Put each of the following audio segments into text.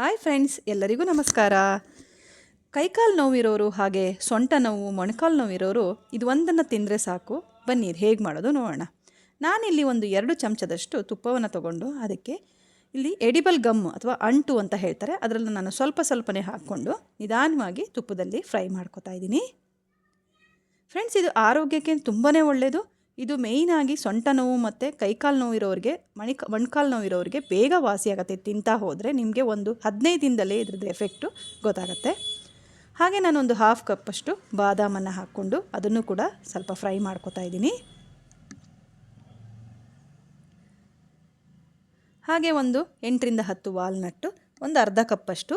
Hi friends, ಎಲ್ಲರಿಗೂ ನಮಸ್ಕಾರ. ಕೈಕಾಲು ನೋವಿರೋರು ಹಾಗೆ ಸೊಂಟ ನೋವು, ಮೊಣಕಾಲು ನೋವಿರೋರು ಇದು ಒಂದನ್ನು ತಿಂದರೆ ಸಾಕು. ಬನ್ನಿ ಹೇಗೆ ಮಾಡೋದು ನೋಡೋಣ. ನಾನಿಲ್ಲಿ ಒಂದು ಎರಡು ಚಮಚದಷ್ಟು ತುಪ್ಪವನ್ನು ತಗೊಂಡು ಅದಕ್ಕೆ ಇಲ್ಲಿ ಎಡಿಬಲ್ ಗಮ್ ಅಥವಾ ಅಂಟು ಅಂತ ಹೇಳ್ತಾರೆ. ಅದರಲ್ಲಿ ನಾನು ಸ್ವಲ್ಪ ಸ್ವಲ್ಪನೇ ಹಾಕ್ಕೊಂಡು ನಿಧಾನವಾಗಿ ತುಪ್ಪದಲ್ಲಿ ಫ್ರೈ ಮಾಡ್ಕೊತಾ ಇದ್ದೀನಿ. ಫ್ರೆಂಡ್ಸ್, ಇದು ಆರೋಗ್ಯಕ್ಕೆ ತುಂಬಾ ಒಳ್ಳೆಯದು ಇದು ಮೇಯ್ನಾಗಿ ಸೊಂಟ ನೋವು ಮತ್ತು ಕೈಕಾಲು ನೋವು ಇರೋರಿಗೆ ಮಣಿಕ ಮೊಣ್ಕಾಲು ನೋವು ಇರೋರಿಗೆ ಬೇಗ ವಾಸಿಯಾಗುತ್ತೆ ತಿಂತಾ ಹೋದರೆ ನಿಮಗೆ ಒಂದು ಹದಿನೈದು ದಿನದಲ್ಲೇ ಇದ್ರದ್ದು ಎಫೆಕ್ಟು ಗೊತ್ತಾಗುತ್ತೆ. ಹಾಗೆ ನಾನೊಂದು ಹಾಫ್ ಕಪ್ಪಷ್ಟು ಬಾದಾಮನ್ನು ಹಾಕ್ಕೊಂಡು ಅದನ್ನು ಕೂಡ ಸ್ವಲ್ಪ ಫ್ರೈ ಮಾಡ್ಕೋತಾ ಇದ್ದೀನಿ. ಹಾಗೆ ಒಂದು ಎಂಟರಿಂದ ಹತ್ತು ವಾಲ್ನಟ್ಟು ಒಂದು ಅರ್ಧ ಕಪ್ಪಷ್ಟು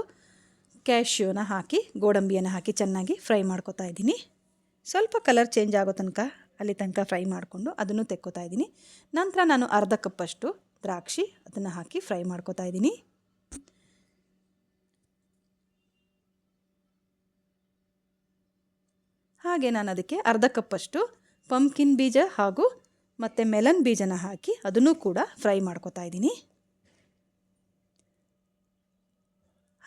ಕ್ಯಾಶ್ಯೂನ ಹಾಕಿ, ಗೋಡಂಬಿಯನ್ನು ಹಾಕಿ ಚೆನ್ನಾಗಿ ಫ್ರೈ ಮಾಡ್ಕೋತಾ ಇದ್ದೀನಿ. ಸ್ವಲ್ಪ ಕಲರ್ ಚೇಂಜ್ ಆಗೋ ತನಕ ಅಲ್ಲಿ ತನಕ ಫ್ರೈ ಮಾಡಿಕೊಂಡು ಅದನ್ನು ತೆಕ್ಕೋತಾ ಇದ್ದೀನಿ. ನಂತರ ನಾನು ಅರ್ಧ ಕಪ್ಪಷ್ಟು ದ್ರಾಕ್ಷಿ ಅದನ್ನು ಹಾಕಿ ಫ್ರೈ ಮಾಡ್ಕೋತಾ ಇದ್ದೀನಿ. ಹಾಗೆ ನಾನು ಅದಕ್ಕೆ ಅರ್ಧ ಕಪ್ಪಷ್ಟು ಪಂಪ್ಕಿನ್ ಬೀಜ ಹಾಗೂ ಮತ್ತು ಮೆಲನ್ ಬೀಜನ ಹಾಕಿ ಅದನ್ನು ಕೂಡ ಫ್ರೈ ಮಾಡ್ಕೋತಾ ಇದ್ದೀನಿ.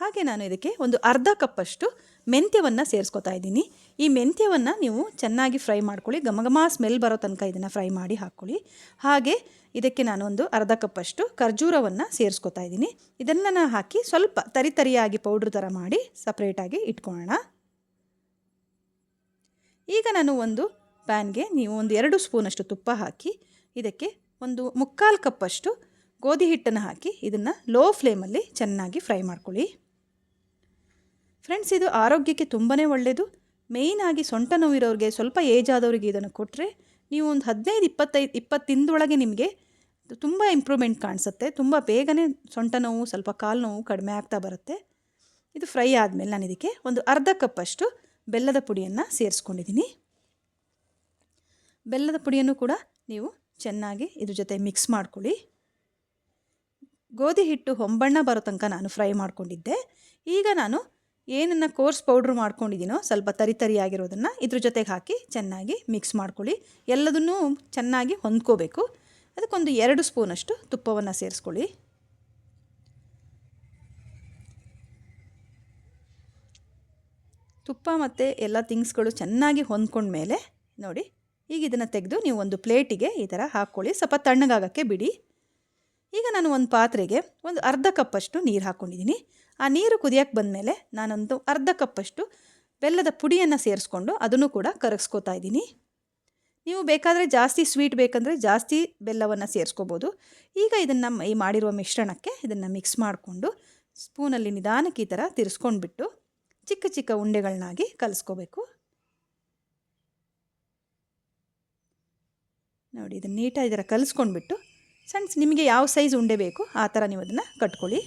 ಹಾಗೆ ನಾನು ಇದಕ್ಕೆ ಒಂದು ಅರ್ಧ ಕಪ್ಪಷ್ಟು ಮೆಂತ್ಯವನ್ನು ಸೇರಿಸ್ಕೋತಾ ಇದ್ದೀನಿ. ಈ ಮೆಂತ್ಯವನ್ನು ನೀವು ಚೆನ್ನಾಗಿ ಫ್ರೈ ಮಾಡ್ಕೊಳ್ಳಿ. ಘಮ ಸ್ಮೆಲ್ ಬರೋ ತನಕ ಇದನ್ನು ಫ್ರೈ ಮಾಡಿ ಹಾಕ್ಕೊಳ್ಳಿ ಹಾಗೆ ಇದಕ್ಕೆ ನಾನೊಂದು ಅರ್ಧ ಕಪ್ಪಷ್ಟು ಖರ್ಜೂರವನ್ನು ಸೇರಿಸ್ಕೊತಾ ಇದ್ದೀನಿ. ನಾನು ಹಾಕಿ ಸ್ವಲ್ಪ ತರಿ ತರಿಯಾಗಿ ಪೌಡ್ರ್ ಥರ ಮಾಡಿ ಸಪ್ರೇಟಾಗಿ ಇಟ್ಕೊಳ್ಳೋಣ ಈಗ ನಾನು ಒಂದು ಪ್ಯಾನ್ಗೆ ನೀವು ಒಂದು ಎರಡು ಸ್ಪೂನಷ್ಟು ತುಪ್ಪ ಹಾಕಿ ಇದಕ್ಕೆ ಒಂದು ಮುಕ್ಕಾಲು ಕಪ್ಪಷ್ಟು ಗೋಧಿ ಹಿಟ್ಟನ್ನು ಹಾಕಿ ಇದನ್ನು ಲೋ ಫ್ಲೇಮಲ್ಲಿ ಚೆನ್ನಾಗಿ ಫ್ರೈ ಮಾಡ್ಕೊಳ್ಳಿ. ಫ್ರೆಂಡ್ಸ್, ಇದು ಆರೋಗ್ಯಕ್ಕೆ ತುಂಬಾ ಒಳ್ಳೆಯದು ಮೇಯ್ನಾಗಿ ಸೊಂಟ ನೋವಿರೋರಿಗೆ ಸ್ವಲ್ಪ ಏಜ್ ಆದವರಿಗೆ ಇದನ್ನು ಕೊಟ್ಟರೆ ನೀವು ಒಂದು ಹದಿನೈದು, ಇಪ್ಪತ್ತೈದು, ಇಪ್ಪತ್ತಿಂದೊಳಗೆ ನಿಮಗೆ ತುಂಬ ಇಂಪ್ರೂವ್ಮೆಂಟ್ ಕಾಣಿಸುತ್ತೆ. ತುಂಬ ಬೇಗನೆ ಸೊಂಟ ನೋವು, ಸ್ವಲ್ಪ ಕಾಲು ನೋವು ಕಡಿಮೆ ಆಗ್ತಾ ಬರುತ್ತೆ. ಇದು ಫ್ರೈ ಆದಮೇಲೆ ನಾನು ಇದಕ್ಕೆ ಒಂದು ಅರ್ಧ ಕಪ್ಪಷ್ಟು ಬೆಲ್ಲದ ಪುಡಿಯನ್ನು ಸೇರಿಸ್ಕೊಂಡಿದ್ದೀನಿ. ಬೆಲ್ಲದ ಪುಡಿಯನ್ನು ಕೂಡ ನೀವು ಚೆನ್ನಾಗಿ ಇದ್ರ ಜೊತೆ ಮಿಕ್ಸ್ ಮಾಡ್ಕೊಳ್ಳಿ. ಗೋಧಿ ಹಿಟ್ಟು ಹೊಂಬಣ್ಣ ಬರೋ ತನಕ ನಾನು ಫ್ರೈ ಮಾಡ್ಕೊಂಡಿದ್ದೆ. ಈಗ ನಾನು ಏನನ್ನು ಕೋರ್ಸ್ ಪೌಡ್ರ್ ಮಾಡ್ಕೊಂಡಿದ್ದೀನೋ ಸ್ವಲ್ಪ ತರಿ ತರಿಯಾಗಿರೋದನ್ನು ಇದ್ರ ಜೊತೆಗೆ ಹಾಕಿ ಚೆನ್ನಾಗಿ ಮಿಕ್ಸ್ ಮಾಡ್ಕೊಳ್ಳಿ. ಎಲ್ಲದನ್ನೂ ಚೆನ್ನಾಗಿ ಹೊಂದ್ಕೋಬೇಕು. ಅದಕ್ಕೊಂದು ಎರಡು ಸ್ಪೂನಷ್ಟು ತುಪ್ಪವನ್ನು ಸೇರಿಸ್ಕೊಳ್ಳಿ. ತುಪ್ಪ ಮತ್ತು ಎಲ್ಲ ಥಿಂಗ್ಸ್ಗಳು ಚೆನ್ನಾಗಿ ಹೊಂದ್ಕೊಂಡ್ಮೇಲೆ ನೋಡಿ, ಈಗ ಇದನ್ನು ತೆಗೆದು ನೀವು ಒಂದು ಪ್ಲೇಟಿಗೆ ಈ ಥರ ಹಾಕ್ಕೊಳ್ಳಿ. ಸ್ವಲ್ಪ ತಣ್ಣಗಾಗೋಕ್ಕೆ ಬಿಡಿ. ಈಗ ನಾನು ಒಂದು ಪಾತ್ರೆಗೆ ಒಂದು ಅರ್ಧ ಕಪ್ಪಷ್ಟು ನೀರು ಹಾಕ್ಕೊಂಡಿದ್ದೀನಿ ಆ ನೀರು ಕುದಿಯೋಕ್ಕೆ ಬಂದಮೇಲೆ ನಾನೊಂದು ಅರ್ಧ ಕಪ್ಪಷ್ಟು ಬೆಲ್ಲದ ಪುಡಿಯನ್ನು ಸೇರಿಸ್ಕೊಂಡು ಅದನ್ನು ಕೂಡ ಕರಗಿಸ್ಕೋತಾ ಇದ್ದೀನಿ. ನೀವು ಬೇಕಾದರೆ ಜಾಸ್ತಿ ಸ್ವೀಟ್ ಬೇಕಂದರೆ ಜಾಸ್ತಿ ಬೆಲ್ಲವನ್ನು ಸೇರಿಸ್ಕೋಬೋದು. ಈಗ ಇದನ್ನು ಈ ಮಾಡಿರುವ ಮಿಶ್ರಣಕ್ಕೆ ಇದನ್ನು ಮಿಕ್ಸ್ ಮಾಡಿಕೊಂಡು ಸ್ಪೂನಲ್ಲಿ ನಿಧಾನಕ್ಕೆ ಈ ಥರ ತಿರ್ಸ್ಕೊಂಡ್ಬಿಟ್ಟು ಚಿಕ್ಕ ಚಿಕ್ಕ ಉಂಡೆಗಳನ್ನಾಗಿ ಕಲಿಸ್ಕೋಬೇಕು. ನೋಡಿ, ಇದನ್ನು ನೀಟಾಗಿ ಇದರ ಕಲಿಸ್ಕೊಂಡ್ಬಿಟ್ಟು, ಸಣ್ಣ, ನಿಮಗೆ ಯಾವ ಸೈಜ್ ಉಂಡೆ ಬೇಕು, ಆ ಥರ ನೀವು ಅದನ್ನು ಕಟ್ಕೊಳ್ಳಿ.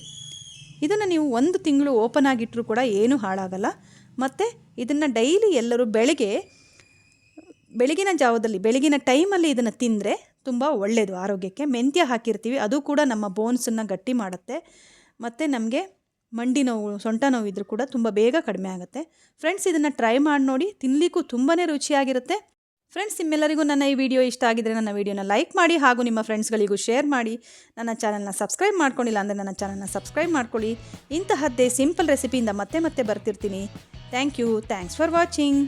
ಇದನ್ನು ನೀವು ಒಂದು ತಿಂಗಳು ಓಪನ್ ಆಗಿಟ್ಟರೂ ಕೂಡ ಏನೂ ಹಾಳಾಗಲ್ಲ. ಮತ್ತು ಇದನ್ನು ಡೈಲಿ ಎಲ್ಲರೂ ಬೆಳಗ್ಗೆ, ಬೆಳಗಿನ ಜಾವದಲ್ಲಿ, ಬೆಳಗಿನ ಟೈಮಲ್ಲಿ ಇದನ್ನು ತಿಂದರೆ ತುಂಬ ಒಳ್ಳೆಯದು ಆರೋಗ್ಯಕ್ಕೆ. ಮೆಂತ್ಯ ಹಾಕಿರ್ತೀವಿ, ಅದು ಕೂಡ ನಮ್ಮ ಬೋನ್ಸನ್ನು ಗಟ್ಟಿ ಮಾಡುತ್ತೆ. ಮತ್ತು ನಮಗೆ ಮಂಡಿ ನೋವು, ಸೊಂಟ ನೋವು ಇದ್ರೂ ಕೂಡ ತುಂಬ ಬೇಗ ಕಡಿಮೆ ಆಗುತ್ತೆ. ಫ್ರೆಂಡ್ಸ್ ಇದನ್ನು ಟ್ರೈ ಮಾಡಿ ನೋಡಿ ತಿನ್ನಲಿಕ್ಕೂ ತುಂಬಾ ರುಚಿಯಾಗಿರುತ್ತೆ. ಫ್ರೆಂಡ್ಸ್ ನಿಮ್ಮೆಲ್ಲರಿಗೂ ನನ್ನ ಈ ವಿಡಿಯೋ ಇಷ್ಟ ಆಗಿದರೆ ನನ್ನ ವಿಡಿಯೋನ ಲೈಕ್ ಮಾಡಿ ಹಾಗೂ ನಿಮ್ಮ ಫ್ರೆಂಡ್ಸ್ಗಳಿಗೂ ಶೇರ್ ಮಾಡಿ. ನನ್ನ ಚಾನಲ್ನ ಸಬ್ಸ್ಕ್ರೈಬ್ ಮಾಡ್ಕೊಂಡಿಲ್ಲ ಅಂದರೆ ನನ್ನ ಚಾನಲ್ನ ಸಬ್ಸ್ಕ್ರೈಬ್ ಮಾಡ್ಕೊಳ್ಳಿ. ಇಂತಹದ್ದೇ ಸಿಂಪಲ್ ರೆಸಿಪಿಯಿಂದ ಮತ್ತೆ ಮತ್ತೆ ಬರ್ತಿರ್ತೀನಿ. Thank you thanks for watching